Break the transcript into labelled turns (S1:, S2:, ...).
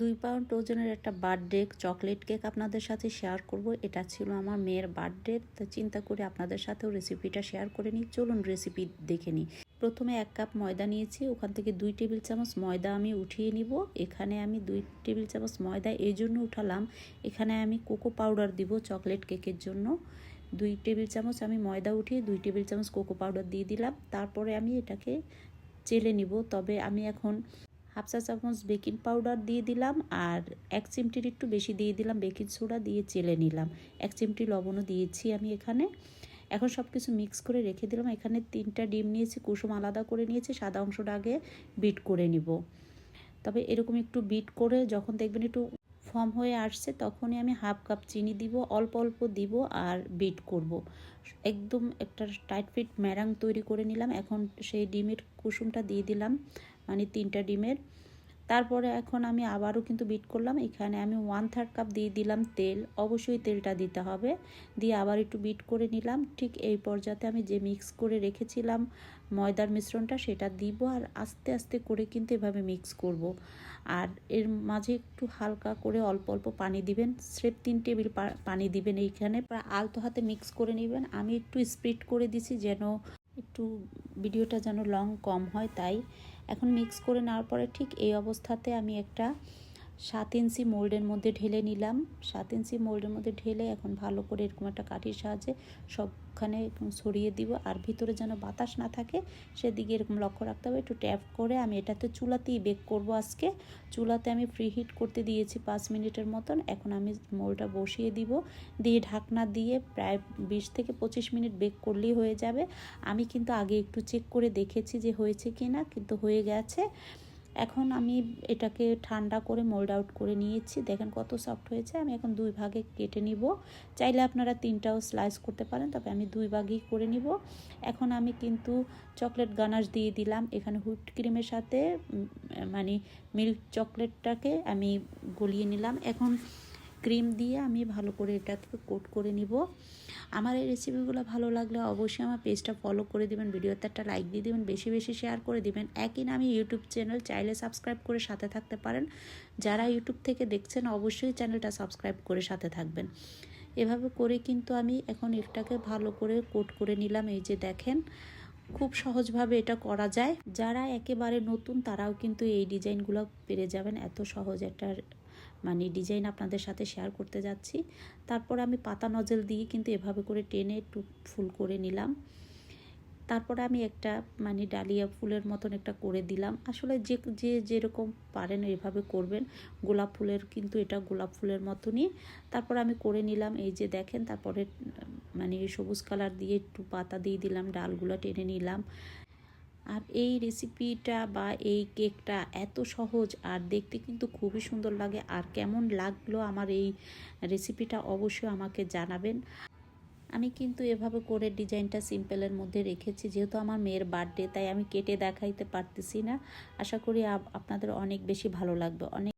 S1: দুই পাউন্ড ওজনের একটা বার্থডে চকলেট কেক আপনাদের সাথে শেয়ার করব। এটা ছিল আমার মেয়ের বার্থডে, তো চিন্তা করে আপনাদের সাথেও রেসিপিটা শেয়ার করে নিই। চলুন রেসিপি দেখে নিই। প্রথমে এক কাপ ময়দা নিয়েছি, ওখান থেকে দুই টেবিল চামচ ময়দা আমি উঠিয়ে নিব। এখানে আমি দুই টেবিল চামচ ময়দা এই জন্য উঠালাম। এখানে আমি কোকো পাউডার দিব চকলেট কেকের জন্য। দুই টেবিল চামচ আমি ময়দা উঠিয়ে দুই টেবিল চামচ কোকো পাউডার দিয়ে দিলাম। তারপরে আমি এটাকে চেলে নিব। তবে আমি এখন হাফ চা চামচ বেকিং পাউডার দিয়ে দিলাম আর এক চিমটির একটু বেশি দিয়ে দিলাম, বেকিং সোডা দিয়ে চেলে নিলাম। এক চিমটি লবণও দিয়েছি আমি এখানে। এখন সব কিছু মিক্স করে রেখে দিলাম। এখানে তিনটা ডিম নিয়েছি, কুসুম আলাদা করে নিয়েছি, সাদা অংশটা আগে বিট করে নিব। তবে এরকম একটু বিট করে যখন দেখবেন একটু ফর্ম হয়ে আসছে, তখনই আমি হাফ কাপ চিনি দিব, অল্প অল্প দিব আর বিট করব। একদম একটা টাইট ফিট ম্যারাং তৈরি করে নিলাম। এখন সেই ডিমের কুসুমটা দিয়ে দিলাম। মানে তিনটা ডিমের। তারপরে এখন আমি আবারও কিন্তু বিট করলাম। এখানে আমি ওয়ান থার্ড কাপ দিয়ে দিলাম তেল। অবশ্যই তেলটা দিতে হবে। দিয়ে আবার একটু বিট করে নিলাম। ঠিক এই পর্যায়ে আমি যে মিক্স করে রেখেছিলাম ময়দার মিশ্রণটা সেটা দিব আর আস্তে আস্তে করে কিন্তু এভাবে মিক্স করব। আর এর মাঝে একটু হালকা করে অল্প অল্প পানি দিবেন। স্রেফ তিন টেবিল পানি দিবেন এইখানে। আলতো হাতে মিক্স করে নেবেন। আমি একটু স্প্রিড করে দিছি যেন একটু ভিডিওটা যেন লং কম হয়, তাই। এখন মিক্স করে নেওয়ার পরে ঠিক এই অবস্থাতে আমি একটা সাত ইঞ্চি মোল্ডের মধ্যে ঢেলে নিলাম। সাত ইঞ্চি মোল্ডের মধ্যে ঢেলে এখন ভালো করে এরকম একটা কাঠির সাহায্যে সবখানে ছড়িয়ে দিব। আর ভিতরে যেন বাতাস না থাকে, সেদিকে এরকম লক্ষ্য রাখতে হবে। একটু ট্যাপ করে আমি এটাতে চুলাতেই বেক করব আজকে। চুলাতে আমি ফ্রি হিট করতে দিয়েছি পাঁচ মিনিটের মতন। এখন আমি মোলটা বসিয়ে দিব। দিয়ে ঢাকনা দিয়ে প্রায় বিশ থেকে পঁচিশ মিনিট বেক করলেই হয়ে যাবে। আমি কিন্তু আগে একটু চেক করে দেখেছি যে হয়েছে কি না কিন্তু হয়ে গেছে। এখন আমি এটাকে ঠান্ডা করে মোল্ড আউট করে নিয়েছি। দেখেন কত সফট হয়েছে। আমি এখন দুই ভাগে কেটে নিব। চাইলে আপনারা তিনটাও স্লাইস করতে পারেন, তবে আমি দুই ভাগই করে নিব। এখন আমি কিন্তু চকলেট গানাশ দিয়ে দিলাম। এখানে হুইপড ক্রিমের সাথে মানে মিল্ক চকলেটটাকে আমি গলিয়ে নিলাম। এখন ক্রিম দিয়ে আমি ভালো করে এটাকে কোট করে নিব। আমার এই রেসিপিগুলো ভালো লাগলে অবশ্যই আমার পেজটা ফলো করে দিবেন, ভিডিওতে একটা লাইক দিয়ে দিবেন, বেশি বেশি শেয়ার করে দিবেন। একই নামে ইউটিউব চ্যানেল চাইলে সাবস্ক্রাইব করে সাথে থাকতে পারেন। যারা ইউটিউব থেকে দেখছেন, অবশ্যই চ্যানেলটা সাবস্ক্রাইব করে সাথে থাকবেন। এভাবে করে কিন্তু আমি এখন এটাকে ভালো করে কোট করে নিলাম। এই যে দেখেন খুব সহজভাবে এটা করা যায়। যারা একেবারে নতুন, তারাও কিন্তু এই ডিজাইনগুলো পেরে যাবেন। এত সহজ একটা মানে ডিজাইন আপনাদের সাথে শেয়ার করতে যাচ্ছি। তারপর আমি পাতা নজেল দিয়ে কিন্তু এভাবে করে টেনে একটু ফুল করে নিলাম। তারপরে আমি একটা মানে ডালিয়া ফুলের মতন একটা করে দিলাম। আসলে যে যে যেরকম পারেন এভাবে করবেন। গোলাপ ফুলের কিন্তু এটা গোলাপ ফুলের মতনই। তারপর আমি করে নিলাম। এই যে দেখেন, তারপরে মানে সবুজ কালার দিয়ে একটু পাতা দিয়ে দিলাম, ডালগুলো টেনে নিলাম। আর এই রেসিপিটা বা এই কেকটা এত সহজ আর দেখতে কিন্তু খুবই সুন্দর লাগে আর কেমন লাগল আমার এই রেসিপিটা অবশ্যই আমাকে জানাবেন। আমি কিন্তু এভাবে করে ডিজাইনটা সিম্পলের মধ্যে রেখেছি, যেহেতু আমার মেয়ের বার্থডে তাই আমি কেটে দেখাইতে পারতেছি না। আশা করি আপনাদের অনেক বেশি ভালো লাগবে। অনেক